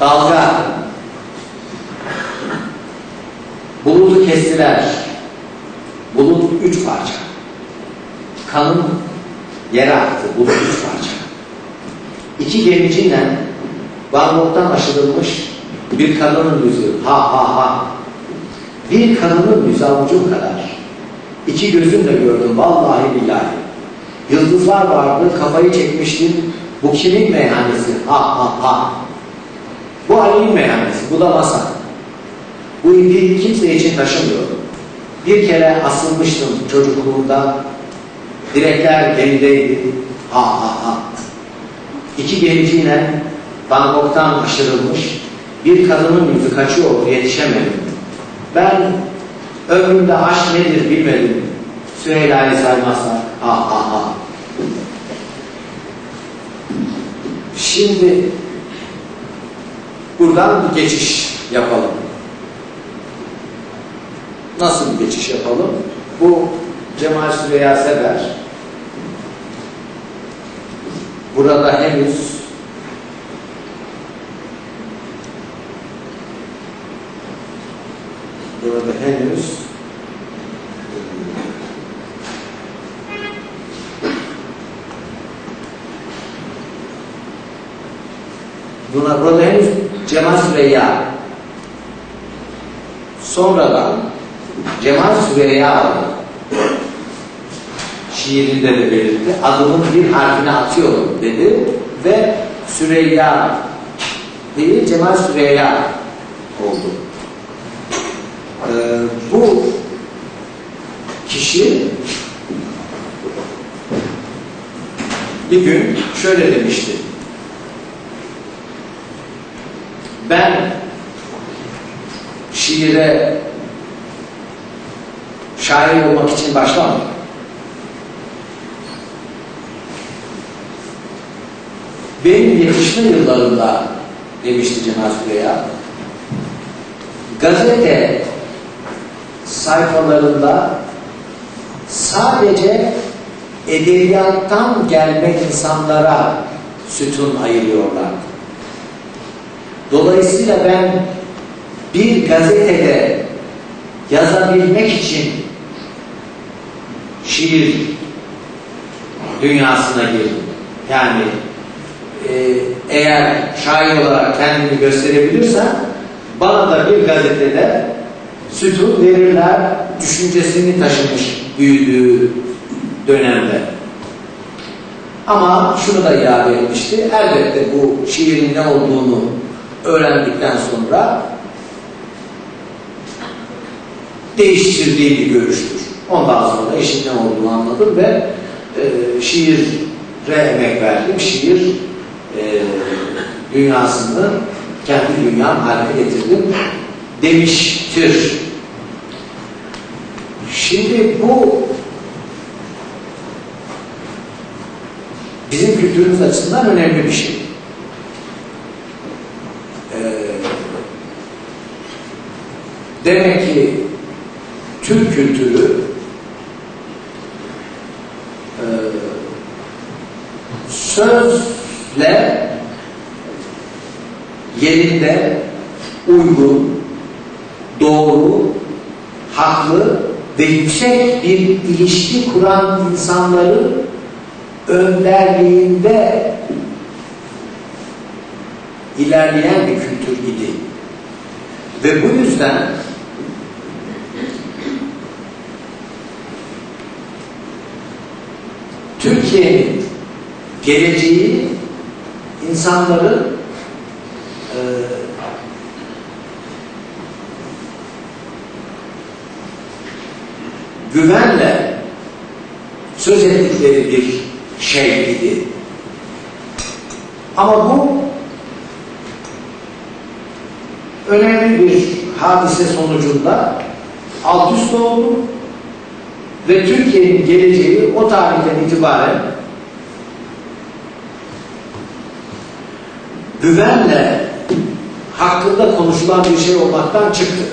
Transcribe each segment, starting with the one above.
dalga, bulutu kestiler. Bulut üç parça. Kanın yere aktı. Bulut üç parça. İki gemiciyle Bangkok'tan aşırılmış bir kadının yüzü. Ha ha ha. Bir kadının yüzü avucum kadar. İki gözümle gördüm vallahi billahi. Yıldızlar vardı, kafayı çekmiştim. Bu kimin meyhanesi? Ha ha ha. Bu Ali'nin meyhanesi, bu da masa. Bu ipi kimse için taşımıyorum. Bir kere asılmıştım çocukluğumda. Direkler gemideydi. Ha ha ha. İki gemiciyle Bangkok'tan aşırılmış bir kadının yüzü kaçıyor, yetişemedim. Ben ömrümde aşk nedir bilmedim. Süheyla'yı saymazsak. Ha ha ha. Şimdi buradan bir geçiş yapalım. Nasıl bir geçiş yapalım? Bu Cemal Süreyya Sever burada henüz burada henüz buna burada henüz Cemal Süreyya sonradan Cemal Süreyya. Şiirinde de belirtti. Adımın bir harfini atıyorum dedi ve Süreyya değil Cemal Süreyya oldu. Ee, bu kişi bir gün şöyle demişti. Ben şiire şair olmak için başlamadım. Benim yetişme yıllarında demişti Cemal Süreyya gazete sayfalarında sadece edebiyattan gelme insanlara sütun ayırıyorlardı. Dolayısıyla ben bir gazetede yazabilmek için şiir dünyasına girdim. Yani e, eğer şair olarak kendimi gösterebilirsem bana da bir gazetede sütun verirler düşüncesini taşımış büyüdüğü dönemde. Ama şunu da ilave etmişti. Elbette bu şiirin ne olduğunu öğrendikten sonra değiştirdiği bir görüştür. Ondan sonra işin ne olduğunu anladım ve e, şiire emek verdim. Şiir e, dünyasını kendi dünyam haline getirdim demiştir. Şimdi bu bizim kültürümüz açısından önemli bir şey. Ee, demek ki Türk kültürü e, sözle yerinde uygun, doğru, haklı ve yüksek bir ilişki kuran insanların önderliğinde ilerleyen bir kültür idi. Ve bu yüzden Türkiye'nin geleceği insanların e, güvenle söz ettikleri bir şey idi. Ama bu önemli bir hadise sonucunda alt üst oldu ve Türkiye'nin geleceği o tarihten itibaren güvenle hakkında konuşulan bir şey olmaktan çıktı.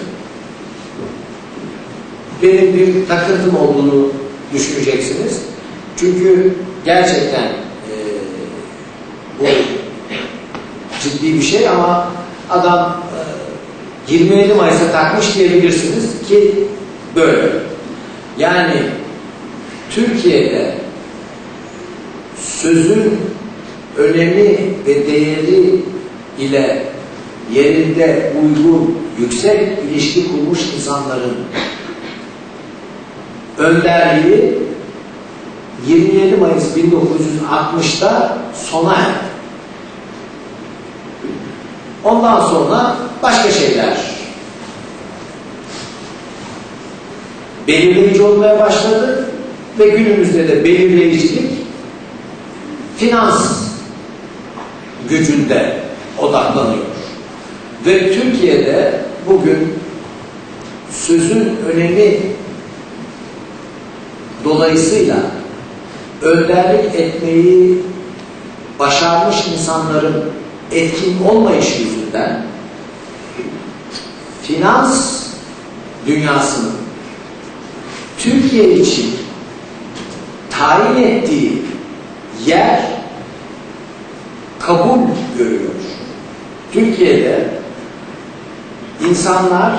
Benim bir takıntım olduğunu düşüneceksiniz. Çünkü gerçekten e, bu ciddi bir şey ama adam e, 27 Mayıs'a takmış diyebilirsiniz ki böyle. Yani Türkiye'de sözün önemi ve değeri ile yerinde uygun, yüksek ilişki kurmuş insanların önderliği 27 Mayıs 1960'da sona erdi. Ondan sonra başka şeyler belirleyici olmaya başladı ve günümüzde de belirleyicilik finans gücünde odaklanıyor. Ve Türkiye'de bugün sözün önemi dolayısıyla önderlik etmeyi başarmış insanların etkin olmayışı yüzünden finans dünyasının Türkiye için tayin ettiği yer kabul görüyor. Türkiye'de insanlar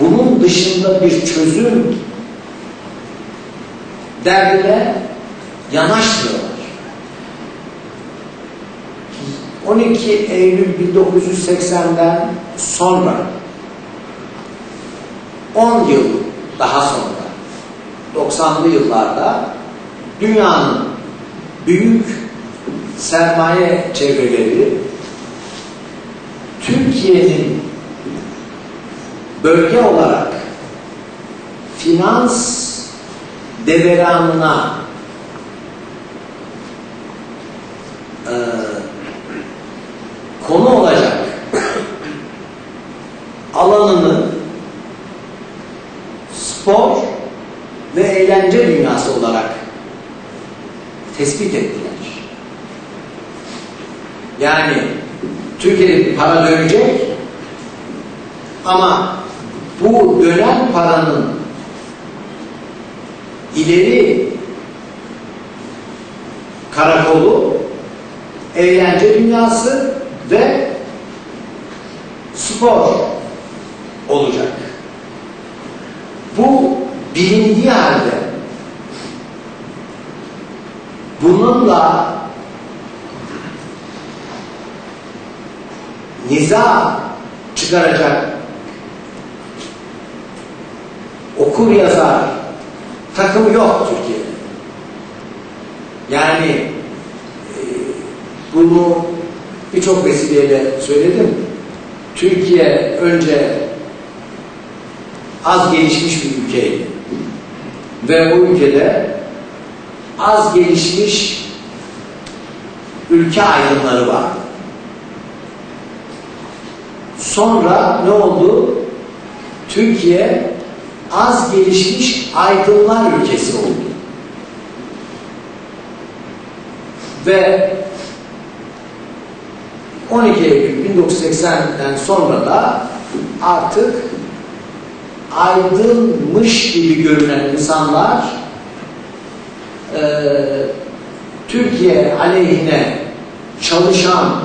bunun dışında bir çözüm derdine yanaşmıyorlar. 12 Eylül 1980'den sonra 10 yıl daha sonra 90'lı yıllarda dünyanın büyük sermaye çevreleri Türkiye'nin bölge olarak finans deveranına e, konu olacak alanını spor ve eğlence dünyası olarak tespit ettiler. Yani Türkiye'de para dönecek ama bu dönen paranın ileri karakolu eğlence dünyası ve spor olacak. Bu bilindiği halde bununla niza çıkaracak okur yazar takım yok Türkiye'de. Yani e, bunu birçok vesileyle söyledim. Türkiye önce az gelişmiş bir ülkeydi. Ve o ülkede az gelişmiş ülke aydınları vardı. Sonra ne oldu? Türkiye az gelişmiş aydınlar ülkesi oldu. Ve 12 Eylül 1980'den sonra da artık aydınmış gibi görünen insanlar e, Türkiye aleyhine çalışan